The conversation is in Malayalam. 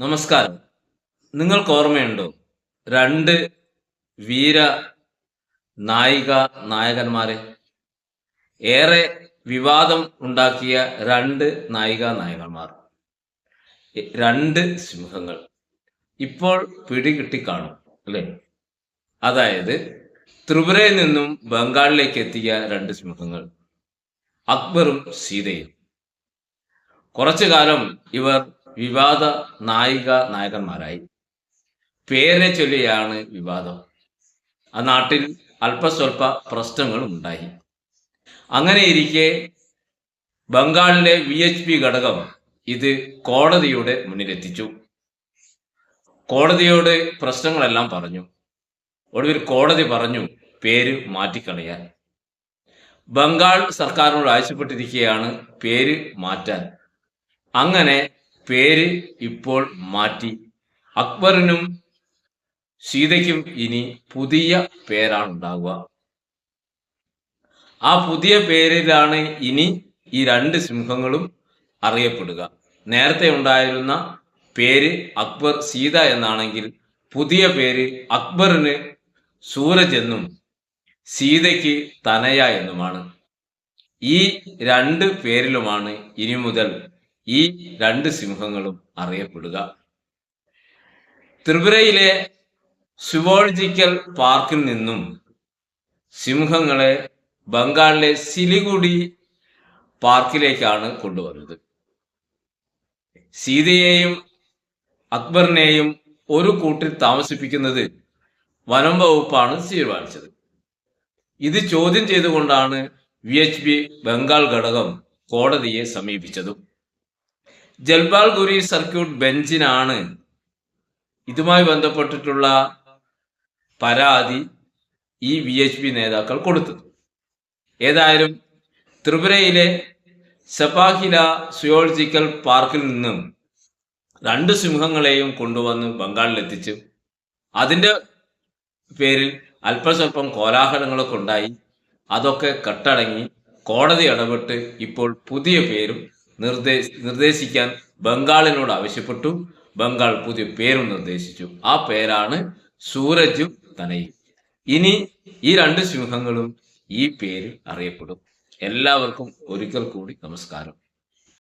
നമസ്കാരം. നിങ്ങൾക്ക് ഓർമ്മയുണ്ടോ? രണ്ട് വീര നായിക നായകന്മാരെ? ഏറെ വിവാദം ഉണ്ടാക്കിയ രണ്ട് നായിക നായകന്മാർ. രണ്ട് സിംഹങ്ങൾ. ഇപ്പോൾ പിടികിട്ടി കാണും അല്ലേ? അതായത് ത്രിപുരയിൽ നിന്നും ബംഗാളിലേക്ക് എത്തിയ രണ്ട് സിംഹങ്ങൾ. അക്ബറും സീതയും. കുറച്ചു കാലം ഇവർ വിവാദ നായിക നായകന്മാരായി. പേരെ ചൊല്ലിയാണ് വിവാദം. ആ നാട്ടിൽ അല്പസ്വല്പ പ്രശ്നങ്ങൾ ഉണ്ടായി. അങ്ങനെ ഇരിക്കെ ബംഗാളിലെ വി എച്ച് പി ഘടകം ഇത് കോടതിയുടെ മുന്നിലെത്തിച്ചു. കോടതിയോട് പ്രശ്നങ്ങളെല്ലാം പറഞ്ഞു. ഒടുവിൽ കോടതി പറഞ്ഞു പേര് മാറ്റിക്കളയാൻ. ബംഗാൾ സർക്കാരിനോട് ആവശ്യപ്പെട്ടിരിക്കുകയാണ് പേര് മാറ്റാൻ. അങ്ങനെ പേര് ഇപ്പോൾ മാറ്റി. അക്ബറിനും സീതയ്ക്കും ഇനി പുതിയ പേരാണ് ഉണ്ടാവുക. ആ പുതിയ പേരിലാണ് ഇനി ഈ രണ്ട് സിംഹങ്ങളും അറിയപ്പെടുക. നേരത്തെ ഉണ്ടായിരുന്ന പേര് അക്ബർ സീത എന്നാണെങ്കിൽ പുതിയ പേര് അക്ബറിന് സൂരജ് എന്നും സീതയ്ക്ക് തനയ എന്നുമാണ്. ഈ രണ്ട് പേരിലുമാണ് ഇനി മുതൽ ഈ രണ്ട് സിംഹങ്ങളും അറിയപ്പെടുക. ത്രിപുരയിലെ സുവോളജിക്കൽ പാർക്കിൽ നിന്നും സിംഹങ്ങളെ ബംഗാളിലെ സിലിഗുഡി പാർക്കിലേക്കാണ് കൊണ്ടുവന്നത്. സീതയെയും അക്ബറിനെയും ഒരു കൂട്ടിൽ താമസിപ്പിക്കുന്നത് വനം വകുപ്പാണ് തീരുമാനിച്ചത്. ഇത് ചോദ്യം ചെയ്തുകൊണ്ടാണ് വി എച്ച് ബി ബംഗാൾ ഘടകം കോടതിയെ സമീപിച്ചതും. ജൽപാൽഗുരി സർക്യൂട്ട് ബെഞ്ചിനാണ് ഇതുമായി ബന്ധപ്പെട്ടിട്ടുള്ള പരാതി ഈ വി എച്ച് പി നേതാക്കൾ കൊടുത്തത്. ഏതായാലും ത്രിപുരയിലെ സപാഹില സുയോളജിക്കൽ പാർക്കിൽ നിന്നും രണ്ട് സിംഹങ്ങളെയും കൊണ്ടുവന്ന് ബംഗാളിലെത്തിച്ചു അതിന്റെ പേരിൽ അല്പസ്വല്പം കോലാഹലങ്ങളൊക്കെ ഉണ്ടായി അതൊക്കെ കട്ടടങ്ങി കോടതി ഇടപെട്ട് ഇപ്പോൾ പുതിയ പേരും നിർദ്ദേശ നിർദ്ദേശിക്കാൻ ബംഗാളിനോട് ആവശ്യപ്പെട്ടു. ബംഗാൾ പുതിയ പേരും നിർദ്ദേശിച്ചു. ആ പേരാണ് സൂരജും തനയും. ഇനി ഈ രണ്ട് സിംഹങ്ങളും ഈ പേരിൽ അറിയപ്പെടും. എല്ലാവർക്കും ഒരിക്കൽ കൂടി നമസ്കാരം.